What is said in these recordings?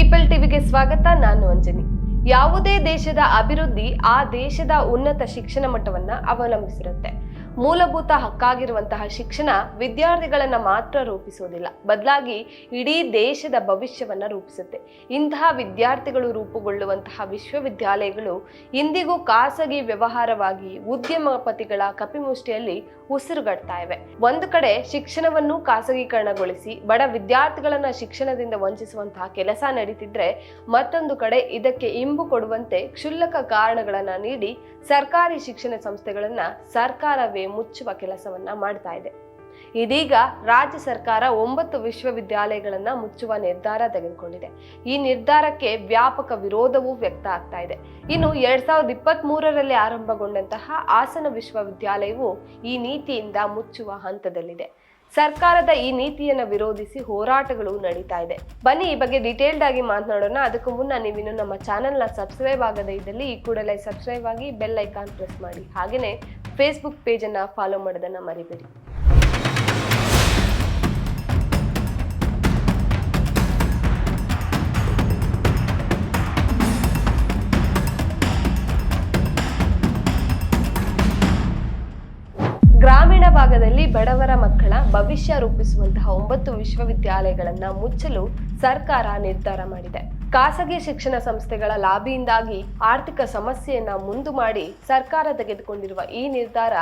People ಟಿವಿಗೆ ಸ್ವಾಗತ ನಾನು ಅಂಜನಿ ಯಾವುದೇ ದೇಶದ ಅಭಿವೃದ್ಧಿ ಆ ದೇಶದ ಉನ್ನತ ಶಿಕ್ಷಣ ಮಟ್ಟವನ್ನ ಅವಲಂಬಿಸಿರುತ್ತೆ. ಮೂಲಭೂತ ಹಕ್ಕಾಗಿರುವಂತಹ ಶಿಕ್ಷಣ ವಿದ್ಯಾರ್ಥಿಗಳನ್ನ ಮಾತ್ರ ರೂಪಿಸುವುದಿಲ್ಲ ಬದಲಾಗಿ ಇಡೀ ದೇಶದ ಭವಿಷ್ಯವನ್ನ ರೂಪಿಸುತ್ತೆ. ಇಂತಹ ವಿದ್ಯಾರ್ಥಿಗಳು ರೂಪುಗೊಳ್ಳುವಂತಹ ವಿಶ್ವವಿದ್ಯಾಲಯಗಳು ಇಂದಿಗೂ ಖಾಸಗಿ ವ್ಯವಹಾರವಾಗಿ ಉದ್ಯಮಪತಿಗಳ ಕಪಿಮುಷ್ಟಿಯಲ್ಲಿ ಉಸಿರುಗಟ್ತಾ ಇವೆ. ಒಂದು ಕಡೆ ಶಿಕ್ಷಣವನ್ನು ಖಾಸಗೀಕರಣಗೊಳಿಸಿ, ಬಡ ವಿದ್ಯಾರ್ಥಿಗಳನ್ನ ಶಿಕ್ಷಣದಿಂದ ವಂಚಿಸುವಂತಹ ಕೆಲಸ ನಡೀತಿದ್ರೆ ಮತ್ತೊಂದು ಕಡೆ ಇದಕ್ಕೆ ಇಂಬು ಕೊಡುವಂತೆ ಕ್ಷುಲ್ಲಕ ಕಾರಣಗಳನ್ನ ನೀಡಿ ಸರ್ಕಾರಿ ಶಿಕ್ಷಣ ಸಂಸ್ಥೆಗಳನ್ನ ಸರ್ಕಾರವೇ ಮುಚ್ಚುವ ಕೆಲಸವನ್ನ ಮಾಡ್ತಾ ಇದೆ. ಇದೀಗ ರಾಜ್ಯ ಸರ್ಕಾರ ಒಂಬತ್ತು ವಿಶ್ವವಿದ್ಯಾಲಯಗಳನ್ನ ಮುಚ್ಚುವ ನಿರ್ಧಾರ ತೆಗೆದುಕೊಂಡಿದೆ. ಈ ನಿರ್ಧಾರಕ್ಕೆ ವ್ಯಾಪಕ ವಿರೋಧವೂ ವ್ಯಕ್ತ ಆಗ್ತಾ ಇದೆ. ಇನ್ನು ಎರಡ್ ಸಾವಿರದ ಇಪ್ಪತ್ತ್ ಮೂರರಲ್ಲಿ ಆರಂಭಗೊಂಡಂತಹ ಹಾಸನ ವಿಶ್ವವಿದ್ಯಾಲಯವು ಈ ನೀತಿಯಿಂದ ಮುಚ್ಚುವ ಹಂತದಲ್ಲಿದೆ. ಸರ್ಕಾರದ ಈ ನೀತಿಯನ್ನು ವಿರೋಧಿಸಿ ಹೋರಾಟಗಳು ನಡೀತಾ ಇದೆ. ಬನ್ನಿ ಈ ಬಗ್ಗೆ ಡೀಟೇಲ್ಡ್ ಆಗಿ ಮಾತನಾಡೋಣ. ಅದಕ್ಕೂ ಮುನ್ನ ನೀವಿನ್ನು ನಮ್ಮ ಚಾನೆಲ್ನ ಸಬ್ಸ್ಕ್ರೈಬ್ ಆಗದೇ ಇದ್ದಲ್ಲಿ ಈ ಕೂಡಲೇ ಸಬ್ಸ್ಕ್ರೈಬ್ ಆಗಿ ಬೆಲ್ ಐಕಾನ್ ಪ್ರೆಸ್ ಮಾಡಿ. ಹಾಗೆಯೇ ಫೇಸ್ಬುಕ್ ಪೇಜನ್ನು ಫಾಲೋ ಮಾಡೋದನ್ನು ಮರಿಬೇಡಿ. ಭಾಗದಲ್ಲಿ ಬಡವರ ಮಕ್ಕಳ ಭವಿಷ್ಯ ರೂಪಿಸುವಂತಹ ಒಂಬತ್ತು ವಿಶ್ವವಿದ್ಯಾಲಯಗಳನ್ನ ಮುಚ್ಚಲು ಸರ್ಕಾರ ನಿರ್ಧಾರ ಮಾಡಿದೆ. ಖಾಸಗಿ ಶಿಕ್ಷಣ ಸಂಸ್ಥೆಗಳ ಲಾಬಿಯಿಂದಾಗಿ ಆರ್ಥಿಕ ಸಮಸ್ಯೆಯನ್ನ ಮುಂದು ಮಾಡಿ ಸರ್ಕಾರ ತೆಗೆದುಕೊಂಡಿರುವ ಈ ನಿರ್ಧಾರ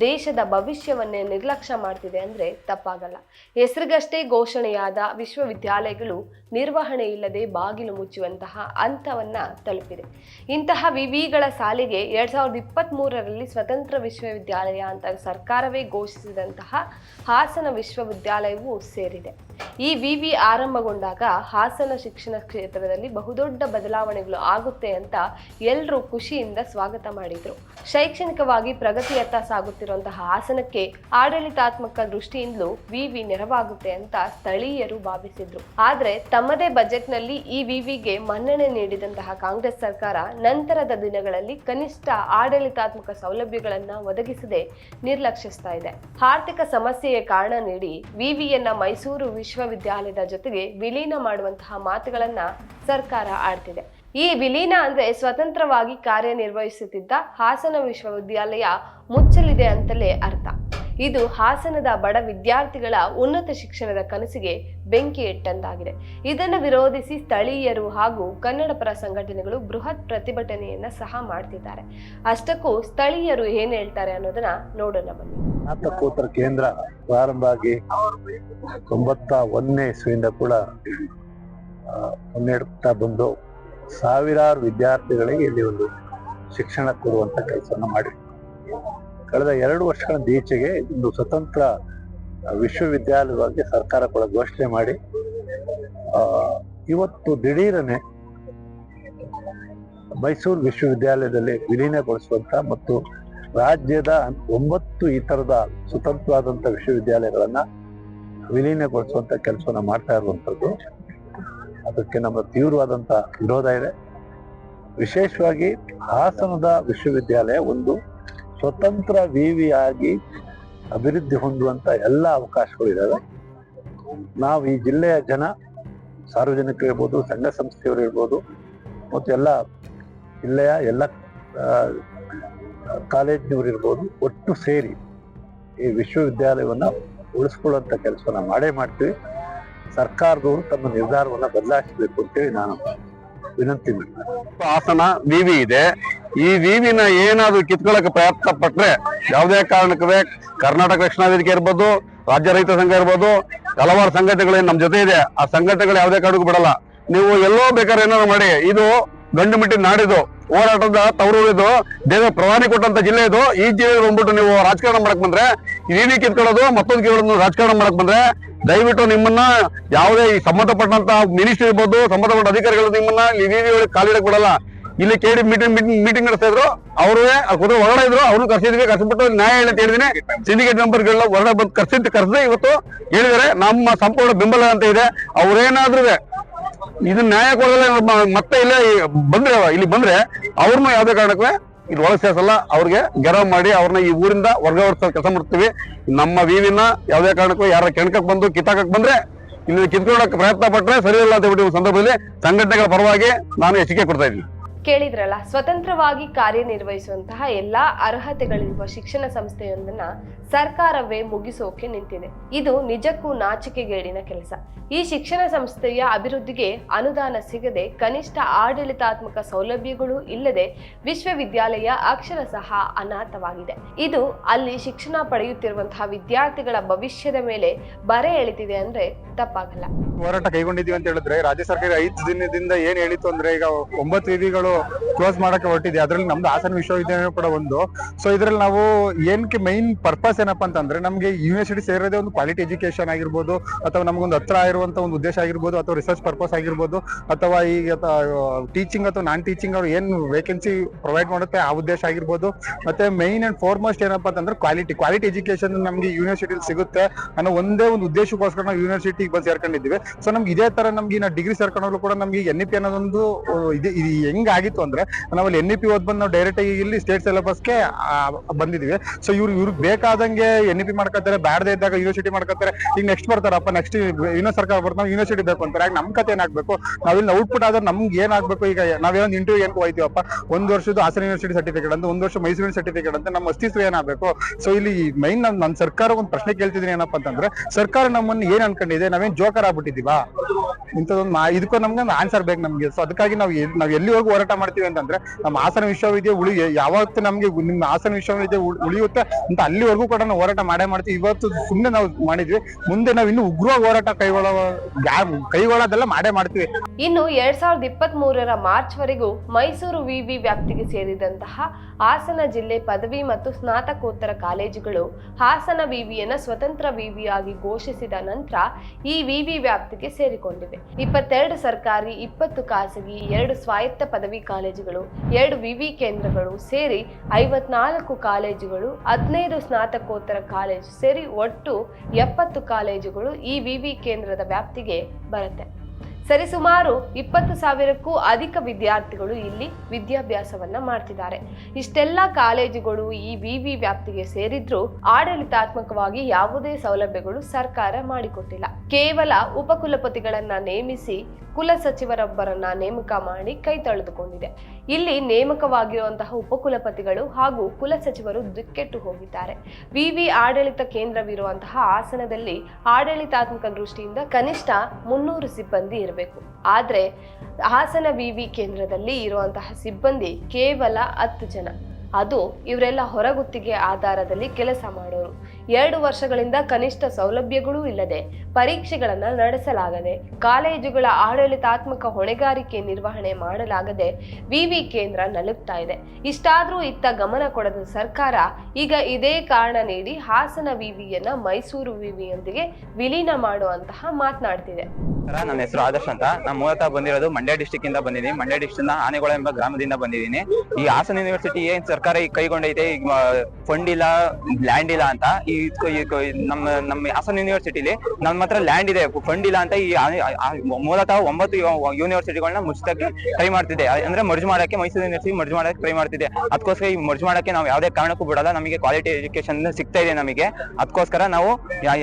ದೇಶದ ಭವಿಷ್ಯವನ್ನೇ ನಿರ್ಲಕ್ಷ್ಯ ಮಾಡ್ತಿದೆ ಅಂದರೆ ತಪ್ಪಾಗಲ್ಲ. ಹೆಸರಿಗಷ್ಟೇ ಘೋಷಣೆಯಾದ ವಿಶ್ವವಿದ್ಯಾಲಯಗಳು ನಿರ್ವಹಣೆ ಇಲ್ಲದೆ ಬಾಗಿಲು ಮುಚ್ಚುವಂತಹ ಹಂತವನ್ನು ತಲುಪಿದೆ. ಇಂತಹ ವಿವಿಗಳ ಸಾಲಿಗೆ ಎರಡು ಸಾವಿರದ ಇಪ್ಪತ್ತ್ ಮೂರರಲ್ಲಿ ಸ್ವತಂತ್ರ ವಿಶ್ವವಿದ್ಯಾಲಯ ಅಂತ ಸರ್ಕಾರವೇ ಘೋಷಿಸಿದಂತಹ ಹಾಸನ ವಿಶ್ವವಿದ್ಯಾಲಯವೂ ಸೇರಿದೆ. ಈ ವಿವಿ ಆರಂಭಗೊಂಡಾಗ ಹಾಸನ ಶಿಕ್ಷಣ ಕ್ಷೇತ್ರದಲ್ಲಿ ಬಹುದೊಡ್ಡ ಬದಲಾವಣೆಗಳು ಆಗುತ್ತೆ ಅಂತ ಎಲ್ಲರೂ ಖುಷಿಯಿಂದ ಸ್ವಾಗತ ಮಾಡಿದ್ರು. ಶೈಕ್ಷಣಿಕವಾಗಿ ಪ್ರಗತಿಯತ್ತ ಸಾಗುತ್ತಿರುವಂತಹ ಆಸನಕ್ಕೆ ಆಡಳಿತಾತ್ಮಕ ದೃಷ್ಟಿಯಿಂದಲೂ ವಿವಿ ನೆರವಾಗುತ್ತೆ ಅಂತ ಸ್ಥಳೀಯರು ಭಾವಿಸಿದ್ರು. ಆದ್ರೆ ತಮ್ಮದೇ ಬಜೆಟ್ನಲ್ಲಿ ಈ ವಿವಿಗೆ ಮನ್ನಣೆ ನೀಡಿದಂತಹ ಕಾಂಗ್ರೆಸ್ ಸರ್ಕಾರ ನಂತರದ ದಿನಗಳಲ್ಲಿ ಕನಿಷ್ಠ ಆಡಳಿತಾತ್ಮಕ ಸೌಲಭ್ಯಗಳನ್ನ ಒದಗಿಸದೆ ನಿರ್ಲಕ್ಷಿಸ್ತಾ ಇದೆ. ಆರ್ಥಿಕ ಸಮಸ್ಯೆಯ ಕಾರಣ ನೀಡಿ ವಿವಿಯನ್ನ ಮೈಸೂರು ವಿಶ್ವವಿದ್ಯಾಲಯದ ಜೊತೆಗೆ ವಿಲೀನ ಮಾಡುವಂತಹ ಮಾತುಗಳನ್ನ ಸರ್ಕಾರ ಆಡ್ತಿದೆ. ಈ ವಿಲೀನ ಅಂದ್ರೆ ಸ್ವತಂತ್ರವಾಗಿ ಕಾರ್ಯನಿರ್ವಹಿಸುತ್ತಿದ್ದ ಹಾಸನ ವಿಶ್ವವಿದ್ಯಾಲಯ ಮುಚ್ಚಲಿದೆ ಅಂತಲೇ ಅರ್ಥ. ಇದು ಹಾಸನದ ಬಡ ವಿದ್ಯಾರ್ಥಿಗಳ ಉನ್ನತ ಶಿಕ್ಷಣದ ಕನಸಿಗೆ ಬೆಂಕಿ ಇಟ್ಟಂತಾಗಿದೆ ಇದನ್ನು ವಿರೋಧಿಸಿ ಸ್ಥಳೀಯರು ಹಾಗೂ ಕನ್ನಡ ಪರ ಸಂಘಟನೆಗಳು ಬೃಹತ್ ಪ್ರತಿಭಟನೆಯನ್ನ ಸಹ ಮಾಡ್ತಿದ್ದಾರೆ. ಅಷ್ಟಕ್ಕೂ ಸ್ಥಳೀಯರು ಏನ್ ಹೇಳ್ತಾರೆ ಅನ್ನೋದನ್ನ ನೋಡೋಣ ಬನ್ನಿ. ಸ್ನಾತಕೋತ್ತರ ಕೇಂದ್ರ ಪ್ರಾರಂಭ ಆಗಿ ತೊಂಬತ್ತ ಒಂದನೇ ಇಸ್ವಿಯಿಂದ ಕೂಡ ಮುನ್ನಡೆಯುತ್ತಾ ಬಂದು ಸಾವಿರಾರು ವಿದ್ಯಾರ್ಥಿಗಳಿಗೆ ಇಲ್ಲಿ ಒಂದು ಶಿಕ್ಷಣ ಕೊಡುವಂತ ಕೆಲಸವನ್ನು ಮಾಡಿ ಕಳೆದ ಎರಡು ವರ್ಷಗಳ ಈಚೆಗೆ ಒಂದು ಸ್ವತಂತ್ರ ವಿಶ್ವವಿದ್ಯಾಲಯವಾಗಿ ಸರ್ಕಾರ ಕೂಡ ಘೋಷಣೆ ಮಾಡಿ ಇವತ್ತು ದಿಢೀರನೆ ಮೈಸೂರು ವಿಶ್ವವಿದ್ಯಾಲಯದಲ್ಲಿ ವಿಲೀನಗೊಳಿಸುವಂತ ಮತ್ತು ರಾಜ್ಯದ ಒಂಬತ್ತು ಇತರದ ತರದ ಸ್ವತಂತ್ರವಾದಂತ ವಿಶ್ವವಿದ್ಯಾಲಯಗಳನ್ನ ವಿಲೀನಗೊಳಿಸುವಂತ ಕೆಲಸವನ್ನ ಮಾಡ್ತಾ ಇರುವಂತದ್ದು ಅದಕ್ಕೆ ನಮ್ಮ ತೀವ್ರವಾದಂತ ವಿರೋಧ ಇದೆ. ವಿಶೇಷವಾಗಿ ಹಾಸನದ ವಿಶ್ವವಿದ್ಯಾಲಯ ಒಂದು ಸ್ವತಂತ್ರ ವಿವಿಯಾಗಿ ಅಭಿವೃದ್ಧಿ ಹೊಂದುವಂತ ಎಲ್ಲ ಅವಕಾಶಗಳು ಇದಾವೆ. ನಾವು ಈ ಜಿಲ್ಲೆಯ ಜನ, ಸಾರ್ವಜನಿಕರು ಇರ್ಬೋದು, ಸಂಘ ಸಂಸ್ಥೆಯವರು ಇರ್ಬೋದು, ಮತ್ತು ಎಲ್ಲ ಜಿಲ್ಲೆಯ ಎಲ್ಲ ಕಾಲೇಜಿನವರು ಇರ್ಬೋದು, ಒಟ್ಟು ಸೇರಿ ಈ ವಿಶ್ವವಿದ್ಯಾಲಯವನ್ನ ಉಳಿಸ್ಕೊಳ್ಳುವಂಥ ಕೆಲಸವನ್ನು ಮಾಡೇ ಮಾಡ್ತೀವಿ. ಸರ್ಕಾರದವರು ತಮ್ಮ ನಿರ್ಧಾರವನ್ನ ಬದಲಾಯಿಸಬೇಕು ಅಂತೇಳಿ ನಾನು ವಿನಂತಿ ಮಾಡ್ತೇನೆ. ಹಾಸನ ವಿವಿ ಇದೆ. ಈ ವಿವಿನ ಏನಾದ್ರು ಕಿತ್ಕೊಳ್ಳಕ್ಕೆ ಪ್ರಯತ್ನ ಪಟ್ರೆ ಯಾವುದೇ ಕಾರಣಕ್ಕೆ ಕರ್ನಾಟಕ ರಕ್ಷಣಾ ವೇದಿಕೆ ಇರ್ಬೋದು, ರಾಜ್ಯ ರೈತ ಸಂಘ ಇರ್ಬೋದು, ಹಲವಾರು ಸಂಘಟನೆಗಳು ನಮ್ಮ ನಮ್ ಜೊತೆ ಇದೆ. ಆ ಸಂಘಟನೆಗಳು ಯಾವುದೇ ಕಾರಣಕ್ಕೂ ಬಿಡಲ್ಲ. ನೀವು ಎಲ್ಲೋ ಬೇಕಾದ್ರೆ ಏನಾದ್ರು ಮಾಡಿ. ಇದು ಗಂಡು ಮಿಟ್ಟಿ ನಾಡಿದು ಹೋರಾಟದ ತವರು ಇದು. ದೇವ ಪ್ರವಾಣಿ ಕೊಟ್ಟಂತ ಜಿಲ್ಲೆ ಇದು. ಈ ಜಿಲ್ಲೆ ಬಂದ್ಬಿಟ್ಟು ನೀವು ರಾಜಕಾರಣ ಮಾಡಕ್ ಬಂದ್ರೆ ವಿವಿ ಕಿತ್ಕೊಳ್ಳೋದು ಮತ್ತೊಂದು ಕೇಳೋದು ರಾಜಕಾರಣ ಮಾಡಕ್ ಬಂದ್ರೆ ದಯವಿಟ್ಟು ನಿಮ್ಮನ್ನ ಯಾವುದೇ ಈ ಸಂಬಂಧಪಟ್ಟಂತ ಮಿನಿಸ್ಟ್ರಿ ಇರ್ಬೋದು, ಸಂಬಂಧಪಟ್ಟ ಅಧಿಕಾರಿಗಳು ನಿಮ್ಮನ್ನ ಇಲ್ಲಿ ವಿವಿ ಕೊಡಲ್ಲ ಕಾಲಿಡಕ್ ಬಿಡಲ್ಲ. ಇಲ್ಲಿ ಕೇಳಿ ಮೀಟಿಂಗ್ ಮೀಟಿಂಗ್ ನಡೆಸ್ತಾ ಇದ್ರು, ಅವರೇ ಕುದುರೆ ಹೊರಗಡೆ ಇದ್ರು, ಅವ್ರನ್ನ ಕರ್ಸಿದ್ವಿ, ಕರ್ಸಿಬಿಟ್ಟು ನ್ಯಾಯ ಹೇಳಿ ಅಂತ ಹೇಳಿದೀನಿ. ಸಿಂಡಿಕೇಟ್ ಮೆಂಬರ್ಗಳನ್ನ ಹೊರಗಡೆ ಬಂದು ಕರ್ಸಿದ್ದು ಕರ್ಸದೆ ಇವತ್ತು ಹೇಳಿದಾರೆ. ನಮ್ಮ ಸಂಪೂರ್ಣ ಬೆಂಬಲ ಅಂತ ಇದೆ. ಅವ್ರೇನಾದ್ರೂ ಇದನ್ನ ನ್ಯಾಯ ಕೊಡಲ್ಲ ಮತ್ತೆ ಇಲ್ಲೇ ಬಂದ್ರೆ, ಇಲ್ಲಿ ಬಂದ್ರೆ ಅವ್ರನ್ನ ಯಾವುದೇ ಕಾರಣಕ್ಕೂ ಇದು ಒಳಗೆ ಸೇರಿಸಲ್ಲ, ಅವ್ರಿಗೆ ಗೆರವ್ ಮಾಡಿ ಅವ್ರನ್ನ ಈ ಊರಿಂದ ವರ್ಗಾವರ್ಸೋ ಕೆಲಸ ಮಾಡ್ತೀವಿ. ನಮ್ಮ ವಿವಿನ ಯಾವುದೇ ಕಾರಣಕ್ಕೂ ಯಾರ ಕೆಣಕಕ್ಕೆ ಬಂದು ಕಿತ್ತಾಕಕ್ಕೆ ಬಂದ್ರೆ ಇಲ್ಲಿ ಕಿತ್ಕೊಳ್ಳೋಕೆ ಪ್ರಯತ್ನ ಪಟ್ಟರೆ ಸರಿ ಇಲ್ಲ ಅಂತ ಹೇಳಿ ಸಂದರ್ಭದಲ್ಲಿ. ಸಂಘಟನೆಗಳ ಪರವಾಗಿ ನಾನು ಎಚ್ಚರಿಕೆ ಕೊಡ್ತಾ ಇದ್ದೀನಿ. ಕೇಳಿದ್ರಲ್ಲ, ಸ್ವತಂತ್ರವಾಗಿ ಕಾರ್ಯನಿರ್ವಹಿಸುವಂತಹ ಎಲ್ಲಾ ಅರ್ಹತೆಗಳಿರುವ ಶಿಕ್ಷಣ ಸಂಸ್ಥೆಯೊಂದನ್ನ ಸರ್ಕಾರವೇ ಮುಗಿಸೋಕೆ ನಿಂತಿದೆ. ಇದು ನಿಜಕ್ಕೂ ನಾಚಿಕೆಗೇಡಿನ ಕೆಲಸ. ಈ ಶಿಕ್ಷಣ ಸಂಸ್ಥೆಯ ಅಭಿವೃದ್ಧಿಗೆ ಅನುದಾನ ಸಿಗದೆ ಕನಿಷ್ಠ ಆಡಳಿತಾತ್ಮಕ ಸೌಲಭ್ಯಗಳು ಇಲ್ಲದೆ ವಿಶ್ವವಿದ್ಯಾಲಯ ಅಕ್ಷರ ಸಹ ಅನಾಥವಾಗಿದೆ. ಇದು ಅಲ್ಲಿ ಶಿಕ್ಷಣ ಪಡೆಯುತ್ತಿರುವಂತಹ ವಿದ್ಯಾರ್ಥಿಗಳ ಭವಿಷ್ಯದ ಮೇಲೆ ಬರೆ ಎಳಿತಿದೆ ಅಂದ್ರೆ ತಪ್ಪಾಗಲ್ಲ. ಹೋರಾಟ ಕೈಗೊಂಡಿದ್ದೀವಿ ಅಂತ ಹೇಳಿದ್ರೆ ರಾಜ್ಯ ಸರ್ಕಾರ ಐದು ದಿನದಿಂದ ಏನ್ ಹೇಳಿತ್ತು ಅಂದ್ರೆ ಈಗ ಒಂಬತ್ತು ವಿವಿಗಳು ಕ್ಲೋಸ್ ಮಾಡಕ್ಕೆ ಹೊರಟಿದೆ. ಅದರಲ್ಲಿ ನಮ್ದು ಹಾಸನ ವಿಶ್ವವಿದ್ಯಾಲಯ ಕೂಡ ಒಂದು. ಸೊ ಇದ್ರಲ್ಲಿ ನಾವು ಏನ್ ಮೈನ್ ಪರ್ಪಸ್ ಏನಪ್ಪಾ ಅಂತಂದ್ರೆ ನಮಗೆ ಯೂನಿವರ್ಸಿಟಿ ಸೇರೋದೇ ಒಂದು ಕ್ವಾಲಿಟಿ ಎಜುಕೇಶನ್ ಆಗಿರ್ಬೋದು, ಅಥವಾ ನಮ್ಗೊಂದು ಹತ್ರ ಇರುವಂತ ಒಂದು ಉದ್ದೇಶ ಆಗಿರ್ಬೋದು, ಅಥವಾ ರಿಸರ್ಚ್ ಪರ್ಪಸ್ ಆಗಿರ್ಬೋದು, ಅಥವಾ ಈಗ ಟೀಚಿಂಗ್ ಅಥವಾ ನಾನ್ ಟೀಚಿಂಗ್ ಅವ್ರು ಏನ್ ವೇಕೆನ್ಸಿ ಪ್ರೊವೈಡ್ ಮಾಡುತ್ತೆ ಆ ಉದ್ದೇಶ ಆಗಿರ್ಬೋದು. ಮತ್ತೆ ಮೈನ್ ಅಂಡ್ ಫಾರ್ಮೋಸ್ಟ್ ಏನಪ್ಪಾ ಅಂತಂದ್ರೆ ಕ್ವಾಲಿಟಿ ಕ್ವಾಲಿಟಿ ಎಜುಕೇಶನ್ ನಮಗೆ ಯೂನಿವರ್ಸಿಟಿ ಸಿಗುತ್ತೆ ಅನ್ನೋ ಒಂದೇ ಒಂದು ಉದ್ದೇಶಕ್ಕೋಸ್ಕರ ನಾವು ಯೂನಿವರ್ಸಿಟಿಗೆ ಬಂದು ಸೇರ್ಕೊಂಡಿದ್ದೀವಿ. ಸೊ ನಮ್ಗೆ ಇದೇ ತರ ನಮ್ಗೆ ನಾವು ಡಿಗ್ರಿ ಸೇರ್ಕೊಂಡಾಗ್ಲೂ ಕೂಡ ನಮ್ಗೆ ಎನ್ ಇ ಪಿ ಅನ್ನೋದೊಂದು ಹೆಂಗ್ ಆಗಿತ್ತು ಅಂದ್ರೆ ನಾವಲ್ಲಿ ಎನ್ ಇ ಪಿ ಓದ್ ನಾವು ಡೈರೆಕ್ಟ್ ಆಗಿ ಇಲ್ಲಿ ಸ್ಟೇಟ್ ಸಿಲೆಬಸ್ಗೆ ಬಂದಿದೀವಿ ಸೊ ಇವ್ರು, ಇವ್ರಿಗೆ ಬೇಕಾದಂಗೆ ಎನ್ ಇ ಪಿ ಮಾಡ್ಕೊತಾರೆ, ಬ್ಯಾಡದೇ ಇದ್ದಾಗ ಯೂನಿವರ್ಸಿಟಿ ಮಾಡ್ಕೊತಾರೆ. ಈಗ ನೆಕ್ಸ್ಟ್ ಬರ್ತಾರಪ್ಪ ನೆಕ್ಸ್ಟ್ ಇನ್ನೋ ಸರ್ಕಾರ ಬರ್ತಾರೆ ಯೂನಿವರ್ಸಿಟಿ ಬೇಕು ಅಂತಾರೆ. ಯಾಕೆ ನಮ್ ಕತೆ ಏನಾಗ್ಬೇಕು? ನಾವಿಲ್ಲಿ ಔಟ್ಪುಟ್ ಆದ್ರೆ ನಮ್ಗೆ ಏನಾಗಬೇಕು? ಈಗ ನಾವೇನೊಂದು ಇಂಟರ್ವ್ಯೂ ಏನ್ ಹೋಯ್ತೀವಪ್ಪ? ಒಂದ್ ವರ್ಷದ ಹಾಸನ ಯೂನಿವರ್ಸಿಟಿ ಸರ್ಟಿಫಿಕೇಟ್ ಅಂತ, ಒಂದ್ ವರ್ಷ ಮೈಸೂರಿನ ಸರ್ಟಿಫಿಕೇಟ್ ಅಂತ ನಮ್ಮ ಅಸ್ತಿತ್ವ ಏನಾಗಬೇಕು? ಸೊ ಇಲ್ಲಿ ಮೈನ್ ನಾನು ನನ್ನ ಸರ್ಕಾರ ಒಂದು ಪ್ರಶ್ನೆ ಕೇಳ್ತಿದ್ದೀನಿ ಏನಪ್ಪಾ ಅಂತಂದ್ರೆ, ಸರ್ಕಾರ ನಮ್ಮನ್ನ ಏನ್ ಅನ್ಕೊಂಡಿದೆ? ನಾವೇನ್ ಜೋಕರ್ ಆಗ್ಬಿಟ್ಟಿದೀವಾ ಇಂಥದೊಂದು ಇದಕ್ಕೂ ನಮ್ಗೆ ಒಂದು ಆನ್ಸರ್ ಬೇಕು ನಮಗೆ. ಸೊ ಅದಕ್ಕಾಗಿ ನಾವು ನಾವು ಎಲ್ಲಿವರೆಗೂ ಹೋರಾಟ ಮಾಡ್ತೀವಿ ಅಂತಂದ್ರೆ, ನಮ್ಮ ಹಾಸನ ವಿಶ್ವವಿದ್ಯಾಲಯ ಉಳಿ ಯಾವತ್ತು ನಮಗೆ ನಿಮ್ಮ ಹಾಸನ ವಿಶ್ವವಿದ್ಯಾಲಯ ಉಳ್- ಉಳಿಯುತ್ತೆ ಅಂತ ಅಲ್ಲಿವರೆಗೂ ಕೂಡ ನಾವು ಹೋರಾಟ ಮಾಡೇ ಮಾಡ್ತೀವಿ. ಇವತ್ತು ಸುಮ್ಮನೆ ನಾವು ಮಾಡಿದ್ವಿ. ಮುಂದೆ ನಾವು ಇನ್ನು ಉಗ್ರ ಹೋರಾಟ ಕೈಗೊಳ್ಳೋ ಕೈಗೊಳ್ಳೋದೆಲ್ಲ ಮಾಡೇ ಮಾಡ್ತೀವಿ. ಇನ್ನು ಎರಡ್ ಸಾವಿರದ ಇಪ್ಪತ್ತ್ ಮೂರರ ಮಾರ್ಚ್ ವರೆಗೂ ಮೈಸೂರು ವಿವಿ ವ್ಯಾಪ್ತಿಗೆ ಸೇರಿದಂತಹ ಹಾಸನ ಜಿಲ್ಲೆ ಪದವಿ ಮತ್ತು ಸ್ನಾತಕೋತ್ತರ ಕಾಲೇಜುಗಳು ಹಾಸನ ವಿವಿಯನ್ನು ಸ್ವತಂತ್ರ ವಿವಿಯಾಗಿ ಘೋಷಿಸಿದ ನಂತರ ಈ ವಿವಿ ವ್ಯಾಪ್ತಿಗೆ ಸೇರಿಕೊಂಡಿವೆ. ಇಪ್ಪತ್ತೆರಡು ಸರ್ಕಾರಿ, ಇಪ್ಪತ್ತು ಖಾಸಗಿ, ಎರಡು ಸ್ವಾಯತ್ತ ಪದವಿ ಕಾಲೇಜುಗಳು, ಎರಡು ವಿವಿ ಕೇಂದ್ರಗಳು ಸೇರಿ ಐವತ್ನಾಲ್ಕು ಕಾಲೇಜುಗಳು, ಹದಿನೈದು ಸ್ನಾತಕೋತ್ತರ ಕಾಲೇಜು ಸೇರಿ ಒಟ್ಟು ಎಪ್ಪತ್ತು ಕಾಲೇಜುಗಳು ಈ ವಿವಿ ಕೇಂದ್ರದ ವ್ಯಾಪ್ತಿಗೆ ಬರುತ್ತೆ. ಸರಿಸುಮಾರು ಇಪ್ಪತ್ತು ಸಾವಿರಕ್ಕೂ ಅಧಿಕ ವಿದ್ಯಾರ್ಥಿಗಳು ಇಲ್ಲಿ ವಿದ್ಯಾಭ್ಯಾಸವನ್ನ ಮಾಡ್ತಿದ್ದಾರೆ. ಇಷ್ಟೆಲ್ಲ ಕಾಲೇಜುಗಳು ಈ ವಿವಿ ವ್ಯಾಪ್ತಿಗೆ ಸೇರಿದ್ರೂ ಆಡಳಿತಾತ್ಮಕವಾಗಿ ಯಾವುದೇ ಸೌಲಭ್ಯಗಳು ಸರ್ಕಾರ ಮಾಡಿಕೊಟ್ಟಿಲ್ಲ. ಕೇವಲ ಉಪಕುಲಪತಿಗಳನ್ನ ನೇಮಿಸಿ ಕುಲ ಸಚಿವರೊಬ್ಬರನ್ನ ನೇಮಕ ಮಾಡಿ ಕೈ ತಳೆದುಕೊಂಡಿದೆ. ಇಲ್ಲಿ ನೇಮಕವಾಗಿರುವಂತಹ ಉಪಕುಲಪತಿಗಳು ಹಾಗೂ ಕುಲ ಸಚಿವರು ದಿಕ್ಕೆಟ್ಟು ಹೋಗಿದ್ದಾರೆ. ವಿವಿ ಆಡಳಿತ ಕೇಂದ್ರವಿರುವಂತಹ ಆಸನದಲ್ಲಿ ಆಡಳಿತಾತ್ಮಕ ದೃಷ್ಟಿಯಿಂದ ಕನಿಷ್ಠ ಮುನ್ನೂರು ಸಿಬ್ಬಂದಿ ಇರಬೇಕು. ಆದರೆ ಹಾಸನ ವಿವಿ ಕೇಂದ್ರದಲ್ಲಿ ಇರುವಂತಹ ಸಿಬ್ಬಂದಿ ಕೇವಲ ಹತ್ತು ಜನ. ಅದು ಇವರೆಲ್ಲ ಹೊರಗುತ್ತಿಗೆ ಆಧಾರದಲ್ಲಿ ಕೆಲಸ ಮಾಡೋರು. ಎರಡು ವರ್ಷಗಳಿಂದ ಕನಿಷ್ಠ ಸೌಲಭ್ಯಗಳೂ ಇಲ್ಲದೆ ಪರೀಕ್ಷೆಗಳನ್ನು ನಡೆಸಲಾಗದೆ, ಕಾಲೇಜುಗಳ ಆಡಳಿತಾತ್ಮಕ ಹೊಣೆಗಾರಿಕೆ ನಿರ್ವಹಣೆ ಮಾಡಲಾಗದೆ ವಿವಿ ಕೇಂದ್ರ ನಲುಗ್ತಾ ಇದೆ. ಇಷ್ಟಾದರೂ ಇತ್ತ ಗಮನ ಕೊಡದ ಸರ್ಕಾರ ಈಗ ಇದೇ ಕಾರಣ ನೀಡಿ ಹಾಸನ ವಿವಿಯನ್ನ ಮೈಸೂರು ವಿವಿಯೊಂದಿಗೆ ವಿಲೀನ ಮಾಡುವಂತಹ ಮಾತನಾಡ್ತಿದೆ. ನನ್ನ ಹೆಸರು ಆದರ್ಶ್ ಅಂತ. ನಾನು ಮೂಲತಃ ಬಂದಿರೋದು ಮಂಡ್ಯ ಡಿಸ್ಟಿಕ್ ಇಂದ ಬಂದಿದ್ದೀನಿ. ಮಂಡ್ಯ ಡಿಸ್ಟಿಕ್ನ ಆನೆಗೊಳ ಎಂಬ ಗ್ರಾಮದಿಂದ ಬಂದಿದ್ದೀನಿ. ಈ ಹಾಸನ ಯೂನಿವರ್ಸಿಟಿ ಏನು ಸರ್ಕಾರ ಈಗ ಕೈಗೊಂಡೈತೆ ಈಗ ಫಂಡ್ ಇಲ್ಲ ಲ್ಯಾಂಡ್ ಇಲ್ಲ ಅಂತ, ಈ ನಮ್ಮ ನಮ್ಮ ಹಾಸನ ಯೂನಿವರ್ಸಿಟಿಲಿ ನಮ್ಮ ಹತ್ರ ಲ್ಯಾಂಡ್ ಇದೆ ಫಂಡ್ ಇಲ್ಲ ಅಂತ ಈ ಮೂಲತಃ ಒಂಬತ್ತು ಯೂನಿವರ್ಸಿಟಿಗಳನ್ನ ಮುಚ್ಚಕ್ಕೆ ಟ್ರೈ ಮಾಡ್ತಿದೆ. ಅಂದ್ರೆ ಮರ್ಜ್ ಮಾಡಕ್ಕೆ ಮೈಸೂರು ಯೂನಿವರ್ಸಿಟಿ ಮರ್ಜ್ ಮಾಡಕ್ಕೆ ಟ್ರೈ ಮಾಡ್ತಿದೆ. ಅದಕ್ಕೋಸ್ಕರ ಈ ಮರ್ಜ್ ಮಾಡಕ್ಕೆ ನಾವು ಯಾವುದೇ ಕಾರಣಕ್ಕೂ ಬಿಡಲ್ಲ. ನಮಗೆ ಕ್ವಾಲಿಟಿ ಎಜುಕೇಶನ್ ಸಿಗ್ತಾ ಇದೆ ನಮಗೆ. ಅದಕ್ಕೋಸ್ಕರ ನಾವು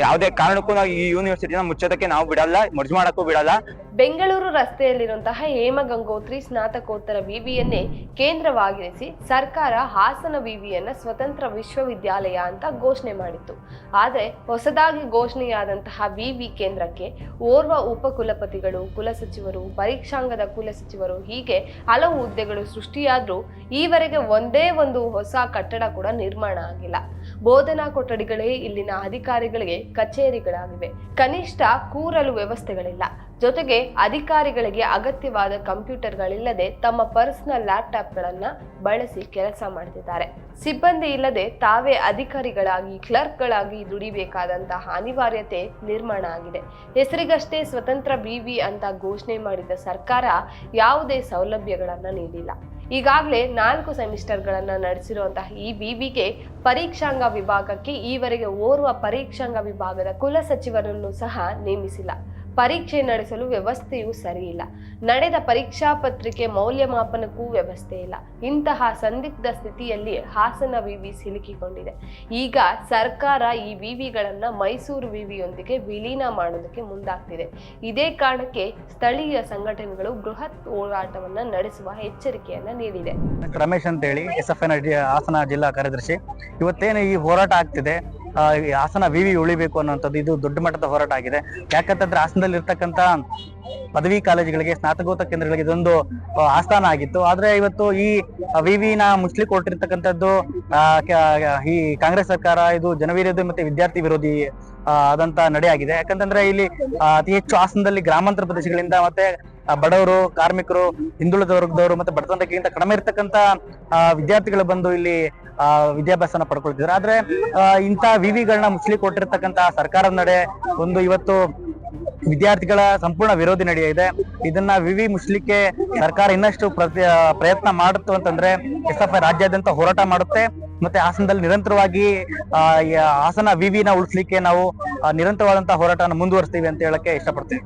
ಯಾವುದೇ ಕಾರಣಕ್ಕೂ ನಾವು ಈ ಯೂನಿವರ್ಸಿಟಿನ ಮುಚ್ಚೋದಕ್ಕೆ ನಾವು ಬಿಡಲ್ಲ. ಮರ್ಜ್ ಮಾಡಕ್ಕೂ ಬಿಡಲ್ಲ. ಬೆಂಗಳೂರು ರಸ್ತೆಯಲ್ಲಿರುವಂತಹ ಹೇಮಗಂಗೋತ್ರಿ ಸ್ನಾತಕೋತ್ತರ ವಿವಿಯನ್ನೇ ಕೇಂದ್ರವಾಗಿರಿಸಿ ಸರ್ಕಾರ ಹಾಸನ ವಿವಿಯನ್ನ ಸ್ವತಂತ್ರ ವಿಶ್ವವಿದ್ಯಾಲಯ ಅಂತ ಘೋಷಣೆ ಮಾಡಿತ್ತು. ಆದರೆ ಹೊಸದಾಗಿ ಘೋಷಣೆಯಾದಂತಹ ವಿವಿ ಕೇಂದ್ರಕ್ಕೆ ಓರ್ವ ಉಪಕುಲಪತಿಗಳು, ಕುಲಸಚಿವರು, ಪರೀಕ್ಷಾಂಗದ ಕುಲಸಚಿವರು ಹೀಗೆ ಹಲವು ಹುದ್ದೆಗಳು ಸೃಷ್ಟಿಯಾದ್ರೂ ಈವರೆಗೆ ಒಂದೇ ಒಂದು ಹೊಸ ಕಟ್ಟಡ ಕೂಡ ನಿರ್ಮಾಣ ಆಗಿಲ್ಲ. ಬೋಧನಾ ಕೊಠಡಿಗಳೇ ಇಲ್ಲಿನ ಅಧಿಕಾರಿಗಳಿಗೆ ಕಚೇರಿಗಳಾಗಿವೆ. ಕನಿಷ್ಠ ಕೂರಲು ವ್ಯವಸ್ಥೆಗಳಿಲ್ಲ. ಜೊತೆಗೆ ಅಧಿಕಾರಿಗಳಿಗೆ ಅಗತ್ಯವಾದ ಕಂಪ್ಯೂಟರ್ಗಳಿಲ್ಲದೆ ತಮ್ಮ ಪರ್ಸನಲ್ ಲ್ಯಾಪ್ಟಾಪ್ಗಳನ್ನು ಬಳಸಿ ಕೆಲಸ ಮಾಡ್ತಿದ್ದಾರೆ. ಸಿಬ್ಬಂದಿ ಇಲ್ಲದೆ ತಾವೇ ಅಧಿಕಾರಿಗಳಾಗಿ, ಕ್ಲರ್ಕ್ಗಳಾಗಿ ದುಡಿಬೇಕಾದಂತಹ ಅನಿವಾರ್ಯತೆ ನಿರ್ಮಾಣ ಆಗಿದೆ. ಹೆಸರಿಗಷ್ಟೇ ಸ್ವತಂತ್ರ ಬಿವಿ ಅಂತ ಘೋಷಣೆ ಮಾಡಿದ ಸರ್ಕಾರ ಯಾವುದೇ ಸೌಲಭ್ಯಗಳನ್ನು ನೀಡಿಲ್ಲ. ಈಗಾಗಲೇ ನಾಲ್ಕು ಸೆಮಿಸ್ಟರ್ಗಳನ್ನು ನಡೆಸಿರುವಂತಹ ಈ ವಿವಿಗೆ ಪರೀಕ್ಷಾಂಗ ವಿಭಾಗಕ್ಕೆ ಈವರೆಗೆ ಓರ್ವ ಪರೀಕ್ಷಾಂಗ ವಿಭಾಗದ ಕುಲಸಚಿವರನ್ನು ಸಹ ನೇಮಿಸಿಲ್ಲ. ಪರೀಕ್ಷೆ ನಡೆಸಲು ವ್ಯವಸ್ಥೆಯೂ ಸರಿಯಿಲ್ಲ ನಡೆದ ಪರೀಕ್ಷಾ ಪತ್ರಿಕೆ ಮೌಲ್ಯಮಾಪನಕ್ಕೂ ವ್ಯವಸ್ಥೆ ಇಲ್ಲ. ಇಂತಹ ಸಂದಿಗ್ಧ ಸ್ಥಿತಿಯಲ್ಲಿ ಹಾಸನ ವಿವಿ ಸಿಲುಕಿಕೊಂಡಿದೆ. ಈಗ ಸರ್ಕಾರ ಈ ವಿವಿಗಳನ್ನ ಮೈಸೂರು ವಿವಿಯೊಂದಿಗೆ ವಿಲೀನ ಮಾಡೋದಕ್ಕೆ ಮುಂದಾಗ್ತಿದೆ. ಇದೇ ಕಾರಣಕ್ಕೆ ಸ್ಥಳೀಯ ಸಂಘಟನೆಗಳು ಬೃಹತ್ ಹೋರಾಟವನ್ನ ನಡೆಸುವ ಎಚ್ಚರಿಕೆಯನ್ನ ನೀಡಿದೆ. ರಮೇಶ್ ಅಂತ ಹೇಳಿ ಎಸ್ ಎಫ್ ಎನ್ ಹಾಸನ ಜಿಲ್ಲಾ ಕಾರ್ಯದರ್ಶಿ. ಇವತ್ತೇನು ಈ ಹೋರಾಟ ಆಗ್ತಿದೆ? ಹಾಸನ ವಿವಿ ಉಳಿಬೇಕು ಅನ್ನುವಂಥದ್ದು ಇದು ದೊಡ್ಡ ಮಟ್ಟದ ಹೋರಾಟ ಆಗಿದೆ. ಯಾಕಂತಂದ್ರೆ ಹಾಸನದಲ್ಲಿ ಇರ್ತಕ್ಕಂತ ಪದವಿ ಕಾಲೇಜುಗಳಿಗೆ, ಸ್ನಾತಕೋತ್ತರ ಕೇಂದ್ರಗಳಿಗೆ ಇದೊಂದು ಆಸ್ಥಾನ ಆಗಿತ್ತು. ಆದ್ರೆ ಇವತ್ತು ಈ ವಿವಿನ ಮುಸ್ಲಿಂ ಕೊಟ್ಟಿರ್ತಕ್ಕಂಥದ್ದು ಈ ಕಾಂಗ್ರೆಸ್ ಸರ್ಕಾರ, ಇದು ಜನವಿರೋಧಿ ಮತ್ತೆ ವಿದ್ಯಾರ್ಥಿ ವಿರೋಧಿ ಆದಂತ ಆಗಿದೆ. ಯಾಕಂತಂದ್ರೆ ಇಲ್ಲಿ ಅತಿ ಹೆಚ್ಚು ಹಾಸನದಲ್ಲಿ ಗ್ರಾಮಾಂತರ ಪ್ರದೇಶಗಳಿಂದ ಮತ್ತೆ ಬಡವರು, ಕಾರ್ಮಿಕರು ಹಿಂದುಳಿದ ವರ್ಗದವರು ಮತ್ತೆ ಬಡತನಕ್ಕಿಂತ ಕಡಿಮೆ ಇರತಕ್ಕಂತ ವಿದ್ಯಾರ್ಥಿಗಳು ಬಂದು ಇಲ್ಲಿ ವಿದ್ಯಾಭ್ಯಾಸನ ಪಡ್ಕೊಳ್ತಿದ್ರು. ಆದ್ರೆ ಇಂಥ ವಿವಿಗಳನ್ನ ಮುಚ್ಚಲಿ ಕೊಟ್ಟಿರ್ತಕ್ಕಂತ ಸರ್ಕಾರದ ನಡೆ ಒಂದು ಇವತ್ತು ವಿದ್ಯಾರ್ಥಿಗಳ ಸಂಪೂರ್ಣ ವಿರೋಧಿ ನಡೆಯಿದೆ ಇದೆ. ಇದನ್ನ ವಿವಿ ಮುಚ್ಚಲಿಕ್ಕೆ ಸರ್ಕಾರ ಇನ್ನಷ್ಟು ಪ್ರಯತ್ನ ಮಾಡುತ್ತು ಅಂತಂದ್ರೆ ಎಸ್ ಎಫ್ ಐ ರಾಜ್ಯಾದ್ಯಂತ ಹೋರಾಟ ಮಾಡುತ್ತೆ. ಮತ್ತೆ ಹಾಸನದಲ್ಲಿ ನಿರಂತರವಾಗಿ ಹಾಸನ ವಿವಿನ ಉಳಿಸ್ಲಿಕ್ಕೆ ನಾವು ನಿರಂತರವಾದಂತಹ ಹೋರಾಟವನ್ನು ಮುಂದುವರಿಸ್ತೀವಿ ಅಂತ ಹೇಳಕ್ಕೆ ಇಷ್ಟಪಡ್ತೀವಿ.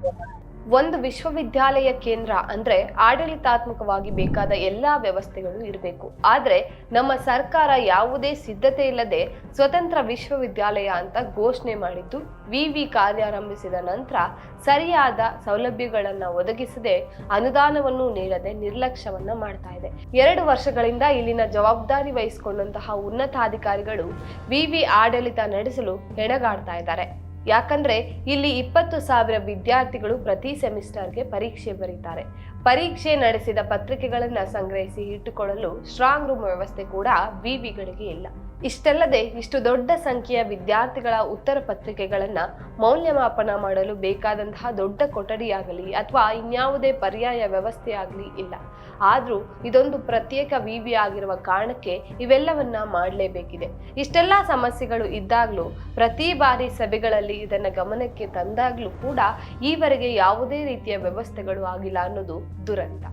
ಒಂದು ವಿಶ್ವವಿದ್ಯಾಲಯ ಕೇಂದ್ರ ಅಂದ್ರೆ ಆಡಳಿತಾತ್ಮಕವಾಗಿ ಬೇಕಾದ ಎಲ್ಲಾ ವ್ಯವಸ್ಥೆಗಳು ಇರಬೇಕು. ಆದ್ರೆ ನಮ್ಮ ಸರ್ಕಾರ ಯಾವುದೇ ಸಿದ್ಧತೆ ಇಲ್ಲದೆ ಸ್ವತಂತ್ರ ವಿಶ್ವವಿದ್ಯಾಲಯ ಅಂತ ಘೋಷಣೆ ಮಾಡಿದ್ದು, ವಿವಿ ಕಾರ್ಯಾರಂಭಿಸಿದ ನಂತರ ಸರಿಯಾದ ಸೌಲಭ್ಯಗಳನ್ನ ಒದಗಿಸದೆ ಅನುದಾನವನ್ನು ನೀಡದೆ ನಿರ್ಲಕ್ಷ್ಯವನ್ನ ಮಾಡ್ತಾ ಇದೆ. ಎರಡು ವರ್ಷಗಳಿಂದ ಇಲ್ಲಿನ ಜವಾಬ್ದಾರಿ ವಹಿಸಿಕೊಂಡಂತಹ ಉನ್ನತಾಧಿಕಾರಿಗಳು ವಿವಿ ಆಡಳಿತ ನಡೆಸಲು ಹೆಣಗಾಡ್ತಾ ಇದ್ದಾರೆ. ಯಾಕಂದ್ರೆ ಇಲ್ಲಿ ಇಪ್ಪತ್ತು ಸಾವಿರ ವಿದ್ಯಾರ್ಥಿಗಳು ಪ್ರತಿ ಸೆಮಿಸ್ಟರ್ಗೆ ಪರೀಕ್ಷೆ ಬರೀತಾರೆ. ಪರೀಕ್ಷೆ ನಡೆಸಿದ ಪತ್ರಿಕೆಗಳನ್ನ ಸಂಗ್ರಹಿಸಿ ಇಟ್ಟುಕೊಳ್ಳಲು ಸ್ಟ್ರಾಂಗ್ ರೂಮ್ ವ್ಯವಸ್ಥೆ ಕೂಡ ವಿವಿಗಳಿಗೆ ಇಲ್ಲ. ಇಷ್ಟಲ್ಲದೆ ಇಷ್ಟು ದೊಡ್ಡ ಸಂಖ್ಯೆಯ ವಿದ್ಯಾರ್ಥಿಗಳ ಉತ್ತರ ಪತ್ರಿಕೆಗಳನ್ನು ಮೌಲ್ಯಮಾಪನ ಮಾಡಲು ಬೇಕಾದಂತಹ ದೊಡ್ಡ ಕೊಠಡಿಯಾಗಲಿ ಅಥವಾ ಇನ್ಯಾವುದೇ ಪರ್ಯಾಯ ವ್ಯವಸ್ಥೆಯಾಗಲಿ ಇಲ್ಲ. ಆದರೂ ಇದೊಂದು ಪ್ರತ್ಯೇಕ ವಿವಿ ಆಗಿರುವ ಕಾರಣಕ್ಕೆ ಇವೆಲ್ಲವನ್ನ ಮಾಡಲೇಬೇಕಿದೆ. ಇಷ್ಟೆಲ್ಲ ಸಮಸ್ಯೆಗಳು ಇದ್ದಾಗಲೂ, ಪ್ರತಿ ಬಾರಿ ಸಭೆಗಳಲ್ಲಿ ಇದನ್ನು ಗಮನಕ್ಕೆ ತಂದಾಗ್ಲೂ ಕೂಡ ಈವರೆಗೆ ಯಾವುದೇ ರೀತಿಯ ವ್ಯವಸ್ಥೆಗಳು ಆಗಿಲ್ಲ ಅನ್ನೋದು ದುರಂತ.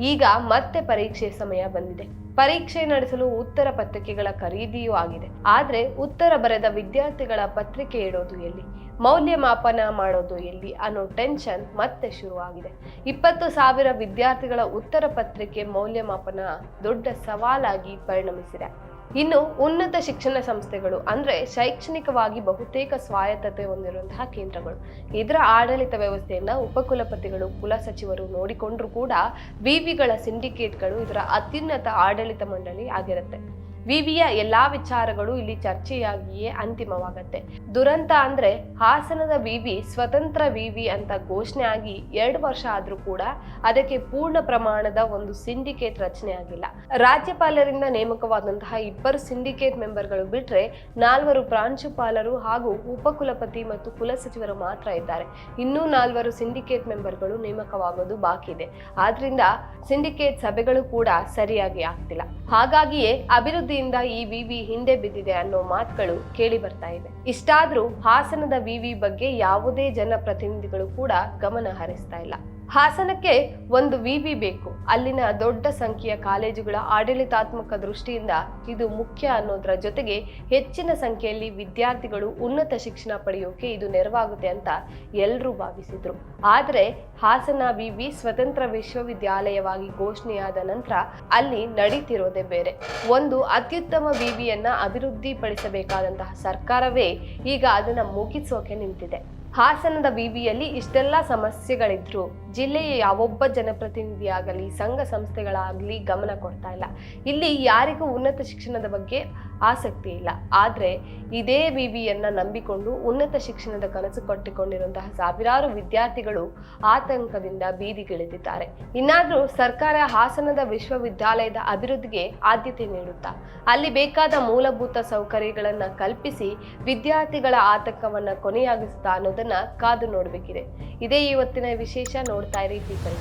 ಈಗ ಮತ್ತೆ ಪರೀಕ್ಷೆ ಸಮಯ ಬಂದಿದೆ. ಪರೀಕ್ಷೆ ನಡೆಸಲು ಉತ್ತರ ಪತ್ರಿಕೆಗಳ ಖರೀದಿಯೂ ಆಗಿದೆ. ಆದ್ರೆ ಉತ್ತರ ಬರೆದ ವಿದ್ಯಾರ್ಥಿಗಳ ಪತ್ರಿಕೆ ಇಡೋದು ಎಲ್ಲಿ? ಮೌಲ್ಯಮಾಪನ ಮಾಡೋದು ಎಲ್ಲಿ ಅನ್ನೋ ಟೆನ್ಷನ್ ಮತ್ತೆ ಶುರುವಾಗಿದೆ. ಇಪ್ಪತ್ತು ಸಾವಿರ ವಿದ್ಯಾರ್ಥಿಗಳ ಉತ್ತರ ಪತ್ರಿಕೆ ಮೌಲ್ಯಮಾಪನ ದೊಡ್ಡ ಸವಾಲಾಗಿ ಪರಿಣಮಿಸಿದೆ. ಇನ್ನು ಉನ್ನತ ಶಿಕ್ಷಣ ಸಂಸ್ಥೆಗಳು ಅಂದರೆ ಶೈಕ್ಷಣಿಕವಾಗಿ ಬಹುತೇಕ ಸ್ವಾಯತ್ತತೆ ಹೊಂದಿರುವಂತಹ ಕೇಂದ್ರಗಳು. ಇದರ ಆಡಳಿತ ವ್ಯವಸ್ಥೆಯನ್ನ ಉಪಕುಲಪತಿಗಳು ಕುಲಸಚಿವರು ನೋಡಿಕೊಂಡರೂ ಕೂಡ, ವಿವಿಗಳ ಸಿಂಡಿಕೇಟ್ಗಳು ಇದರ ಅತ್ಯುನ್ನತ ಆಡಳಿತ ಮಂಡಳಿ ಆಗಿರುತ್ತೆ. ವಿವಿಯ ಎಲ್ಲಾ ವಿಚಾರಗಳು ಇಲ್ಲಿ ಚರ್ಚೆಯಾಗಿಯೇ ಅಂತಿಮವಾಗತ್ತೆ. ದುರಂತ ಅಂದ್ರೆ ಹಾಸನದ ವಿವಿ ಸ್ವತಂತ್ರ ವಿವಿ ಅಂತ ಘೋಷಣೆ ಆಗಿ ಎರಡು ವರ್ಷ ಆದ್ರೂ ಕೂಡ ಅದಕ್ಕೆ ಪೂರ್ಣ ಪ್ರಮಾಣದ ಒಂದು ಸಿಂಡಿಕೇಟ್ ರಚನೆ ಆಗಿಲ್ಲ. ರಾಜ್ಯಪಾಲರಿಂದ ನೇಮಕವಾದಂತಹ ಇಬ್ಬರು ಸಿಂಡಿಕೇಟ್ ಮೆಂಬರ್ಗಳು ಬಿಟ್ರೆ ನಾಲ್ವರು ಪ್ರಾಂಶುಪಾಲರು ಹಾಗೂ ಉಪಕುಲಪತಿ ಮತ್ತು ಕುಲಸಚಿವರು ಮಾತ್ರ ಇದ್ದಾರೆ. ಇನ್ನೂ ನಾಲ್ವರು ಸಿಂಡಿಕೇಟ್ ಮೆಂಬರ್ಗಳು ನೇಮಕವಾಗೋದು ಬಾಕಿ ಇದೆ. ಆದ್ರಿಂದ ಸಿಂಡಿಕೇಟ್ ಸಭೆಗಳು ಕೂಡ ಸರಿಯಾಗಿ ಆಗ್ತಿಲ್ಲ. ಹಾಗಾಗಿಯೇ ಅಭಿವೃದ್ಧಿಯಿಂದ ಈ ವಿವಿ ಹಿಂದೆ ಬಿದ್ದಿದೆ ಅನ್ನೋ ಮಾತುಗಳು ಕೇಳಿ ಬರ್ತಾ ಇವೆ. ಇಷ್ಟಾದ್ರೂ ಹಾಸನದ ವಿವಿ ಬಗ್ಗೆ ಯಾವುದೇ ಜನಪ್ರತಿನಿಧಿಗಳು ಕೂಡ ಗಮನ ಹರಿಸ್ತಾ ಇಲ್ಲ. ಹಾಸನಕ್ಕೆ ಒಂದು ವಿವಿ ಬೇಕು. ಅಲ್ಲಿನ ದೊಡ್ಡ ಸಂಖ್ಯೆಯ ಕಾಲೇಜುಗಳ ಆಡಳಿತಾತ್ಮಕ ದೃಷ್ಟಿಯಿಂದ ಇದು ಮುಖ್ಯ ಅನ್ನೋದ್ರ ಜೊತೆಗೆ ಹೆಚ್ಚಿನ ಸಂಖ್ಯೆಯಲ್ಲಿ ವಿದ್ಯಾರ್ಥಿಗಳು ಉನ್ನತ ಶಿಕ್ಷಣ ಪಡೆಯೋಕೆ ಇದು ನೆರವಾಗುತ್ತೆ ಅಂತ ಎಲ್ಲರೂ ಭಾವಿಸಿದ್ರು. ಆದರೆ ಹಾಸನ ವಿವಿ ಸ್ವತಂತ್ರ ವಿಶ್ವವಿದ್ಯಾಲಯವಾಗಿ ಘೋಷಣೆಯಾದ ನಂತರ ಅಲ್ಲಿ ನಡೀತಿರೋದೇ ಬೇರೆ. ಒಂದು ಅತ್ಯುತ್ತಮ ವಿವಿಯನ್ನ ಅಭಿವೃದ್ಧಿ ಪಡಿಸಬೇಕಾದಂತಹ ಸರ್ಕಾರವೇ ಈಗ ಅದನ್ನ ಮುಗಿಸೋಕೆ ನಿಂತಿದೆ. ಹಾಸನದ ವಿವಿಯಲ್ಲಿ ಇಷ್ಟೆಲ್ಲ ಸಮಸ್ಯೆಗಳಿದ್ರು. ಜಿಲ್ಲೆಯ ಯಾವೊಬ್ಬ ಜನಪ್ರತಿನಿಧಿಯಾಗಲಿ, ಸಂಘ ಸಂಸ್ಥೆಗಳಾಗಲಿ ಗಮನ ಕೊಡ್ತಾ ಇಲ್ಲ. ಇಲ್ಲಿ ಯಾರಿಗೂ ಉನ್ನತ ಶಿಕ್ಷಣದ ಬಗ್ಗೆ ಆಸಕ್ತಿ ಇಲ್ಲ. ಆದರೆ ಇದೇ ವಿವಿಯನ್ನ ನಂಬಿಕೊಂಡು ಉನ್ನತ ಶಿಕ್ಷಣದ ಕನಸು ಕಟ್ಟಿಕೊಂಡಿರುವಂತಹ ಸಾವಿರಾರು ವಿದ್ಯಾರ್ಥಿಗಳು ಆತಂಕದಿಂದ ಬೀದಿಗಿಳಿದಿದ್ದಾರೆ. ಇನ್ನಾದರೂ ಸರ್ಕಾರ ಹಾಸನದ ವಿಶ್ವವಿದ್ಯಾಲಯದ ಅಭಿವೃದ್ಧಿಗೆ ಆದ್ಯತೆ ನೀಡುತ್ತಾ, ಅಲ್ಲಿ ಬೇಕಾದ ಮೂಲಭೂತ ಸೌಕರ್ಯಗಳನ್ನು ಕಲ್ಪಿಸಿ ವಿದ್ಯಾರ್ಥಿಗಳ ಆತಂಕವನ್ನ ಕೊನೆಯಾಗಿಸುತ್ತಾ ಅನ್ನೋದನ್ನ ಕಾದು ನೋಡಬೇಕಿದೆ. ಇದೇ ಇವತ್ತಿನ ವಿಶೇಷ ನೋಡ್ತಾ ಇರಿ ಪೀಪಲ್